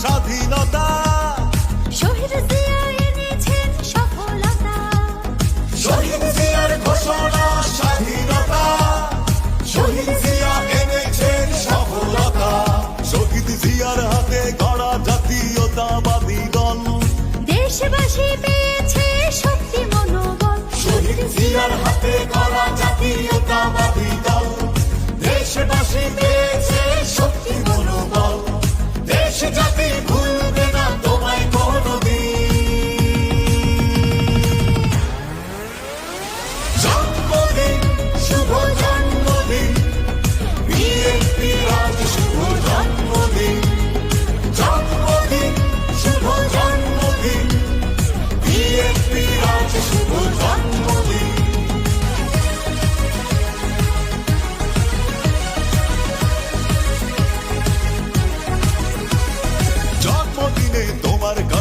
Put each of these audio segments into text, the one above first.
স্বাধীনতা। শহীদ জিয়া এনেছেন সফলতা। শহীদ জিয়ার ঘোষণা স্বাধীনতা। শহীদ জিয়া এনেছেন সফলতা। শহীদ জিয়ার হাতে গড়া জাতীয়তাবাদী দল। দেশবাসী পেয়েছে শক্তি মনোবল। শহীদ জিয়ার হাতে গড়া জাতীয়তাবাদী দল। দেশবাসী পেয়েছে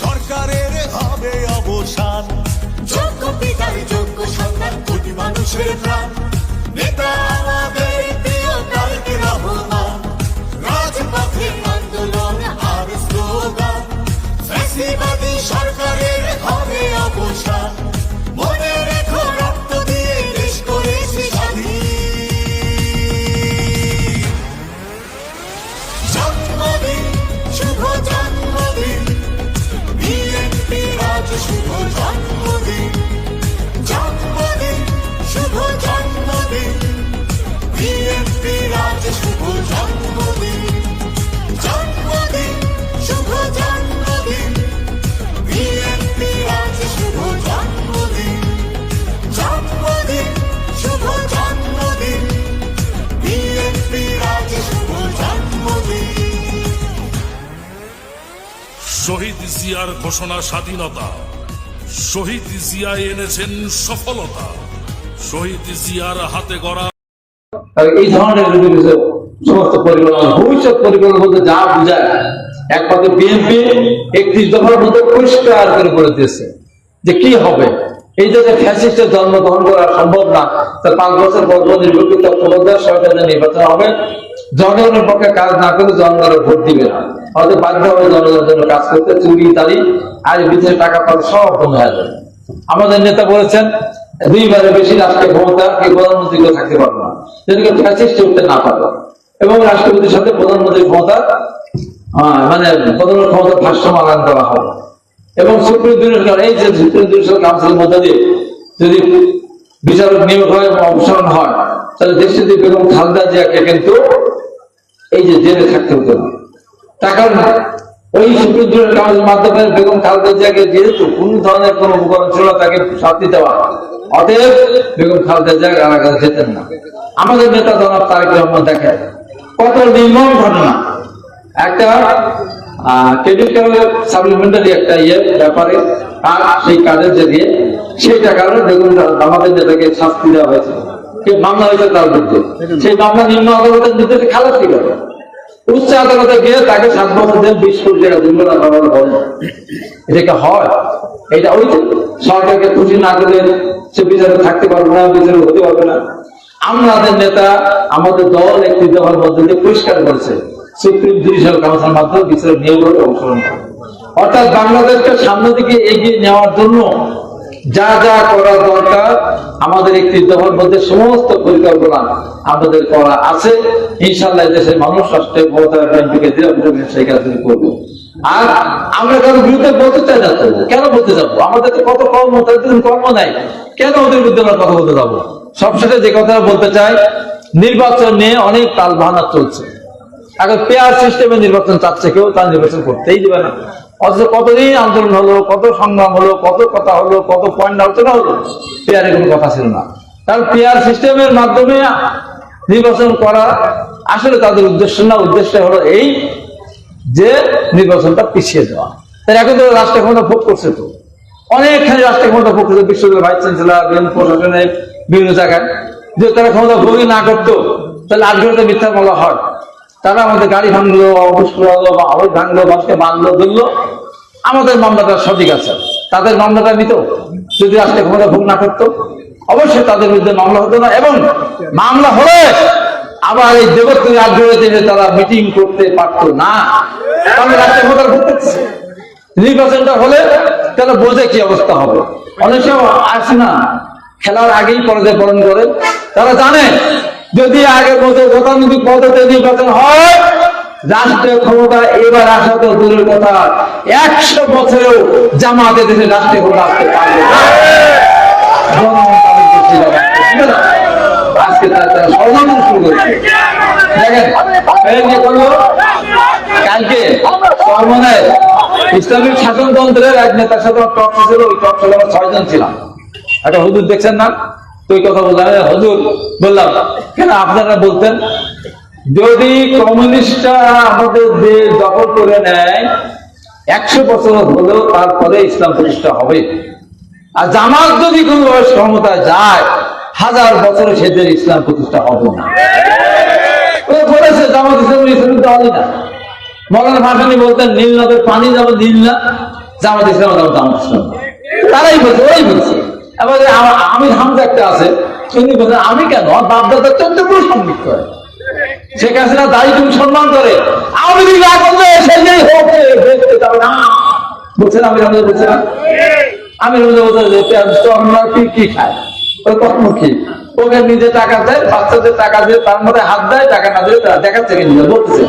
সরকারের হবে অবসান। যোগ্য পিতার যোগ্য সন্তান কোটি মানুষের প্রাণ। নেতা শুভ জন্মদিন। শহীদ জিয়ার ঘোষণা স্বাধীনতা। শহীদ জিয়া এনেছেন সফলতা। শহীদ জিয়ার হাতে গড়া এই ধরনের সমস্ত পরিকল্পনা, ভবিষ্যৎ পরিকল্পনা বলতে যা বোঝায় এক পথে বিএনপি একত্রিশ দফার মধ্যে পরিষ্কার করে বলে দিয়েছে যে কি হবে। এই দেশে ফ্যাসিস্টের জন্মগ্রহণ করা সম্ভব না, তার পাঁচ বছর পর নির্বাচন হবে জনগণের পক্ষে কাজ না করে জনগণের ভোট দিবে না। হয়তো বাধ্য হবে জনগণের জন্য কাজ করতে চুরি তারি আর বিদেশে টাকা পাওয়া সব বন্ধ হয়ে যাবে। আমাদের নেতা বলেছেন দুইবারে বেশি রাষ্ট্রীয় ক্ষমতা কি প্রধানমন্ত্রী থাকতে পারবে না। যেদিকে ফ্যাসিস্ট উঠতে না পারবে। এবং রাষ্ট্রপতির সাথে প্রধানমন্ত্রীর ক্ষমতা মানে প্রধানমন্ত্রী ক্ষমতা ভারসাম্য করা হবে। এবং সুপ্রিম জুডিশিয়াল এই যে সুপ্রিম জুডিশিয়াল কাউন্সিলের মধ্যে দিয়ে যদি বিচারক নিয়োগ হয় এবং অপসারণ হয়, তাহলে দেশে যে বেগম খালদা জিয়াকে কিন্তু এই যে জেলে থাকতে হতো না। তার কারণ ওই সুপ্রিম কাগজের মাধ্যমে বেগম খালেদা জিয়াকে যেহেতু কোন ধরনের কোন উপকরণ ছিল তাকে শাস্তি দেওয়া অতএব বেগম খালেদা জিয়া কারাগারে যেতেন না। আমাদের নেতা জনাব তারেক রহমান দেখেন, কত নির্মম ঘটনা। একটা সাপ্লিমেন্টারি একটা ইয়ে ব্যাপারে সেই কার্ডের জেরিয়ে সেই টাকার বেগম আমাদের নেতাকে শাস্তি দেওয়া হয়েছে। কে মামলা হয়েছে তার বিরুদ্ধে। সেই মামলা নিম্ন আদালতের নির্দেশে খালাস কি করে উচ্চ আদালতে গিয়ে তাকে সাত বছর দেন বিশ কোটি টাকা দিল হয়। এটা ওই সরকারকে খুশি না করলে সে বিচারে থাকতে পারবে না বিচারে হতে পারবে না। আমাদের নেতা আমাদের দল একটি দফার মধ্যে দিয়ে পরিষ্কার করেছে। সুপ্রিম জুডিশিয়াল কাউন্সিলের মাধ্যমে বিচারের নিয়োগ অংশগ্রহণ করবে অর্থাৎ বাংলাদেশকে সামনে দিকে এগিয়ে নেওয়ার জন্য যা যা করা দরকার, আমাদের একটি দফার মধ্যে সমস্ত পরিকল্পনা আমাদের করা আছে। ইনশাল্লাহ দেশের মানুষ রাষ্ট্রের সেই কাজগুলি করবে। আর আমরা কারও বিরুদ্ধে বলতে চাই না তো, কেন বলতে যাব? আমাদের তো কত কর্ম তাদের কর্ম নাই, কেন ওদের বিরুদ্ধে আমরা কথা বলতে যাব? সবশেষে যে কথা বলতে চাই, নির্বাচন নিয়ে অনেক তাল বাহানা চলছে। এখন পেয়ার সিস্টেমে নির্বাচন চাচ্ছে কেউ, তার নির্বাচন করতেই দেবে না। অথচ কতদিন আন্দোলন হলো, কত সংগ্রাম হলো, কত কথা হলো, কত পয়েন্ট আলোচনা হলো, পেয়ারে কোনো কথা ছিল না। কারণ পেয়ার সিস্টেমের মাধ্যমে নির্বাচন করা আসলে তাদের উদ্দেশ্য না, উদ্দেশ্য হলো এই যে নির্বাচনটা পিছিয়ে দেওয়া তাই এখন তো রাষ্ট্র ক্ষমতা ভোগ করছে তো। অনেকখানি রাষ্ট্র ক্ষমতা ভোগ করছে বিশ্ববিদ্যালয় ভাইস চ্যান্সেলার বিভিন্ন প্রশাসনের বিভিন্ন জায়গায়। যে তারা ক্ষমতা ভোগই না করতো, তাহলে ঘণ্টা মিথ্যা বলা হয়। তারা আমাদের গাড়ি ভাঙলো আবার ভাঙলো, বাসকে বাঁধলো, ধরলো। আমাদের মামলাটা সঠিক আছে। তাদের মামলাটা নিত। যদি রাষ্ট্র ক্ষমতা ভোগ না করতো অবশ্যই তাদের বিরুদ্ধে মামলা হতো না। এবং মামলা হলে আবার এই আগ্রহে দিনে তারা মিটিং করতে পারতো না। নির্বাচনটা হলে তাহলে বোঝে কি অবস্থা হবে? অনেক সময় আসে না। খেলার আগেই পরাজয় বরণ করে। তারা জানে যদি আগের মতো গতানুগতিক পদ্ধতিতে নির্বাচন হয়, রাষ্ট্রীয় ক্ষমতা এবার আসা তো দূরের কথা। একশো বছরেও জামাতে দেশে রাষ্ট্রীয় ক্ষমতা আসতে পারবে? আজকে শুরু করেছে। ইসলামিক শাসনতন্ত্রের এক নেতার সাথে ছয়জন ছিলাম। একটা হুজুর দেখছেন না? ওই কথা বললাম, "এ হুজুর, বললাম, কেন আপনারা বলতেন? যদি কমিউনিস্টরা আমাদের দেশ দখল করে নেয়, একশো বছর হলেও তারপরে ইসলাম প্রতিষ্ঠা হবে। আর জামাত যদি কোনো ক্ষমতা যায়, হাজার বছরে সেদের ইসলাম প্রতিষ্ঠা হবে না। বলেছে, জামাত ইসলাম ইসলাম হবে না। মৌলানা ভাসানি বলতেন, নীল নদের পানি যাবে নীল না, জামাত ইসলাম জামাত ইসলাম তারাই বলছে, ওই বলছে। এবার আমার আমির হামজা আছে, তিনি বলছেন, আমি কেন? আমার বাপদাদা চোদ্দ পুরো সম্মিত করে শেখ হাসিনা দায়ী তুমি সম্মান করে। করলে সেই হোক দেখতে যাবে না। বলছেন আমি আমাদের বলছে না? আমি রোজা বলতে যে আমরা কি কি খায় ওই কখনো ওকে নিজে টাকা দেয়, বাচ্চাদের টাকা দিয়ে তার মধ্যে হাত দেয়, টাকা না দিয়ে তারা দেখাচ্ছে কি নিজে বলতেছে।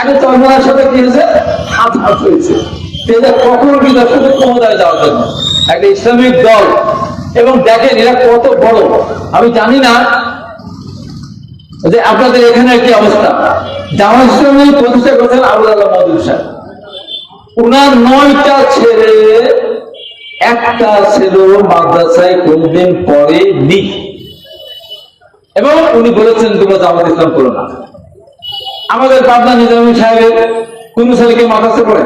এখন চন্দ্রার সাথে কি হয়েছে? হাত হাত হয়েছে। কখনো কি দর্শক ক্ষমতায় যাওয়ার জন্য। একটা ইসলামিক দল এবং দেখেন এরা কত বড়, আমি জানি না যে আপনাদের এখানে কি অবস্থা। জামা প্রতিষ্ঠা করেছেন আবুল আল্লাহ মদুর সাহেব। উনার নয়টা ছেলে, একটা ছিল মাদ্রাসায় কোনদিন পরে নি এবং উনি বলেছেন, তোমরা জামাত ইসলাম করো না। আমাদের পাবনা নিজামী সাহেবের কোন ছেলেকে মাদ্রাসা পড়ে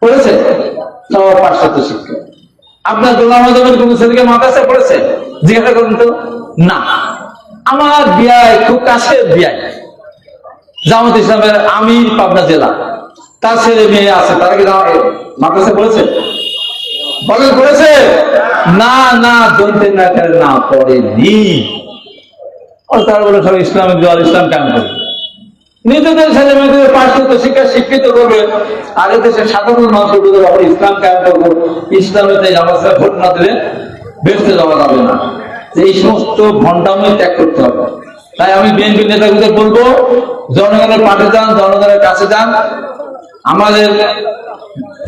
পড়েছে। সব পাশ্চাত্য শিক্ষা। আপনার কোন ছেলেকে পড়েছে? জিজ্ঞাসা তো। না। আমার খুব কাছের জামাত ইসলামের আমির পাবনা জেলা। তার ছেলে মেয়ে আছে, তারা কি মাদ্রাসা পড়েছে? বলেন করেছে না না দন্তের না পড়েনি। ও তারা বলে সব ইসলামিক দল ইসলাম কেন করে? নিজেদের ছেলে মেয়েদের পাশ্চাত্য শিক্ষা শিক্ষিত করবে। আর দেশের সাধারণ মানুষের বিরুদ্ধে যখন ইসলাম কেন করব। ইসলামের ইসলামেতে জামাতে ভোট না দিলে বেসতে যাওয়া যাবে না। এই সমস্ত ভণ্ডামি ত্যাগ করতে হবে। তাই আমি বিএনপি নেতাগুলোকে বলব, জনগণের পাশে যান, জনগণের কাছে যান। আমাদের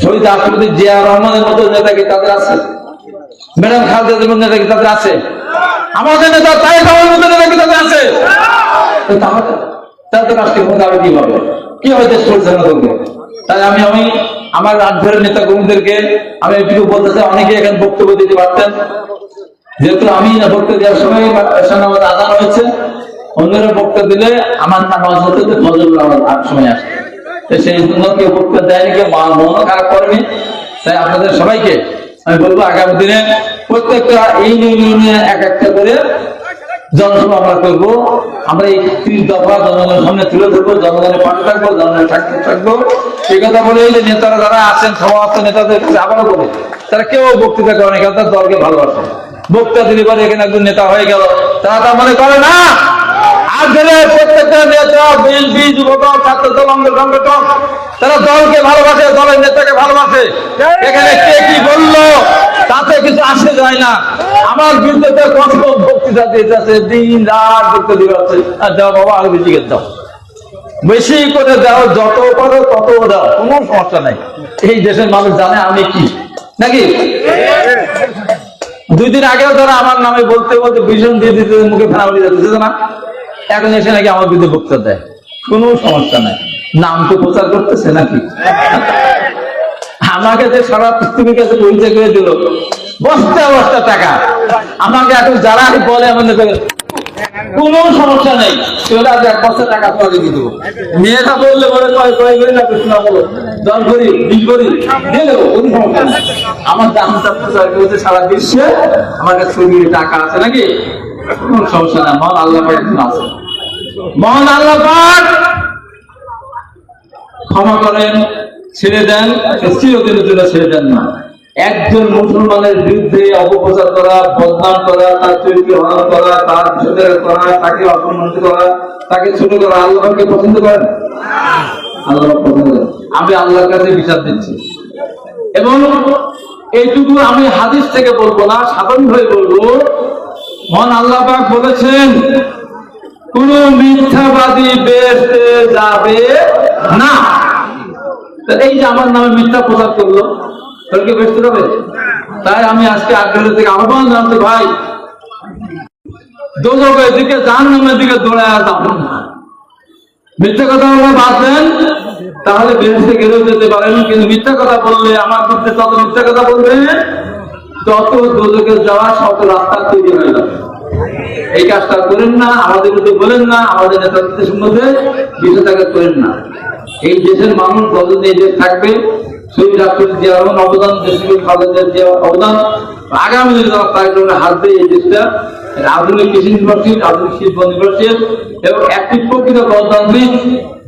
শহীদ রাষ্ট্রপতি জিয়া রহমানের মতো নেতা কি তাদের আছে? ম্যাডাম খালেদা জিয়ার নেতা কি তাদের আছে? আমাদের নেতা তাই মতো নেতা কি তাদের আছে? তাহলে তাহলে তো রাষ্ট্রীয় ক্ষমতা আরও কি হবে কি দেশ পরিচালনা করবে? তাই আমি আমি আমার রাজঘরের নেতা কর্মীদেরকে আমি বলতে চাই অনেকে এখানে বক্তব্য দিতে পারতেন। যেহেতু আমি বক্তব্য দেওয়ার সময় আদান হয়েছে অন্যরা বক্তব্য দিলে আমার হতে ফজল সময় আসে। সেই জন্য কেউ বক্তব্য দেয়নি, কেউ খারাপ করেনি। তাই আপনাদের সবাইকে আমি বলব, আগামী দিনে প্রত্যেকটা এই ইউনিয়নে এক একটা করে জনসভা আমরা করব। আমরা এই ত্রিশ দফা জনগণের সামনে তুলে ধরবো, জনগণের পাশে থাকব জনগণের থাকতে থাকব। এই কথা বলে যে নেতারা যারা আছেন সমস্ত নেতাদের কাছে আবারও বলে, তারা কেউ বক্তৃতা করে না কেন তার দলকে ভালোবাসে বক্তা দিলে পরে এখানে একজন নেতা হয়ে গেল, তারা তা মনে করে না প্রত্যেকটা নেতা বিএনপি সংগঠন তারা দলকে ভালোবাসে, দলের নেতাকে ভালোবাসে। এখানে কে কি তাতে কিছু আসে যায় না। আমার বিরুদ্ধে কত বক্তৃতা দিতে আছে, দিন রাত আর দাও বাবা বেশি দাও। বেশি করে দাও, যত পারো তত দাও, কোনো সমস্যা নাই। এই দেশের মানুষ জানে আমি কি। নাকি? দুই দিন আগেও ধরো আমার নামে বলতে বলতে ভীষণ দিয়ে দিতে, মুখে উঠে যাচ্ছে না। এখন এসে নাকি আমার বিরুদ্ধে বক্তব্য দেয়। কোনো সমস্যা নাই। নাম তো প্রচার করতেছে নাকি? আমাকে যে সারা পৃথিবীর কাছে পরিচয় করে দিল, বস্তা বস্তা টাকা। আমাকে এখন যারা বলে আমাদের কোন সমস্যা নেই। মেয়েটা বললে বলে, কয় করি না করি সমস্যা নেই। আমার দামটা প্রচার করেছে সারা বিশ্বে। আমার কাছে টাকা আছে নাকি? কোনো সমস্যা নাই, মহান আল্লাহ আছে। মহান আল্লাহ ক্ষমা করেন, ছেড়ে দেন চিরদিনের জন্য ছেড়ে দেন না। একজন মুসলমানের বিরুদ্ধে অপপ্রচার করা, বদনাম করা, তার চরিত্র হনন করা, তার বিষয় করা, তাকে অসম্মানিত করা, তাকে ছোট করা আল্লাহকে পছন্দ করেন? আল্লাহ পছন্দ আমি আল্লাহর কাছে বিচার দিচ্ছি। এবং এইটুকু আমি হাদিস থেকে বলব না, সাধারণ ভাবে বলব মহান আল্লাহ পাক বলেছেন, কোন মিথ্যাবাদী বেসতে যাবে না। এই যে আমার নামে মিথ্যা প্রচার করল, তাহলে কি বেসতে যাবে? তাই আমি আজকে আগ্রহ থেকে আহ্বান জানতে ভাই দোজকের দিকে জান নামের দিকে দৌড়ায় যাবেন না মিথ্যা কথা বলে বাদ তাহলে বেহেস্তে গেলেও যেতে পারেন, কিন্তু মিথ্যা কথা বললে আমার বিরুদ্ধে তত মিথ্যা কথা বলবে তত দোজকে যাওয়া শত রাস্তা তৈরি হয়ে যাবে। এই কাজটা করেন না, আমাদের মধ্যে বলেন না, আমাদের নেতৃত্বের সম্বন্ধে বিষয়টাকে করেন না। এই দেশের মানুষ যতদিন এই থাকবে, শহীদ রাষ্ট্রের যে অবদান দেশের খালেদের যে অবদান, আগামী দিনে জন্য হাত দিয়ে এই দেশটা আধুনিক কৃষি নির্ভরশীল আধুনিক শিল্প নির্ভরশীল এবং একটি প্রকৃত গণতান্ত্রিক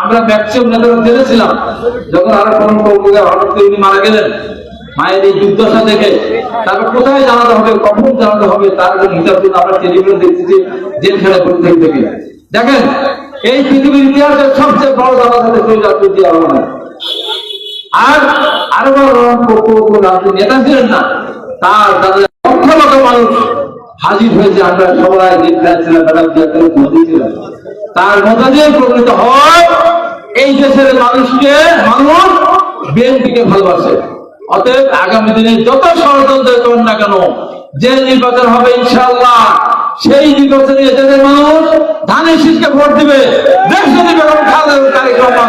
আমরা ম্যাক্সিমাম নেতারা জেনেছিলাম যখন আরও কোনো হঠাৎ করে মারা গেলেন, মায়ের এই দুর্দশা দেখে, তারপর কোথায় জানাতে হবে, কখন জানাতে হবে, তার হিসাব জন্য আমরা টেলিভিশন দেখতেছি জেলখানে বসে থেকে দেখে দেখেন, এই পৃথিবীর ইতিহাসের সবচেয়ে বড় জানাতে শহীদ রাষ্ট্রপতি রহমান আর আরও বড় রাজনীতি নেতা ছিলেন না। তার তাদের লক্ষ মানুষ হাজির হয়েছে, আমরা সবাই দেখছিলাম ম্যাডাম জিয়াদের মধ্যে ছিলাম। তার মধ্যে দিয়ে প্রকৃত হয়, এই দেশের মানুষকে মানুষ বিএনপিকে ভালোবাসে। অতএব আগামী দিনে যত ষড়যন্ত্র করেন না কেন, যে নির্বাচন হবে ইনশাল্লাহ সেই নির্বাচনে এদের মানুষ ধানের শীতকে ভোট দিবে, দেশ যদি বেগম খালেদা রহমান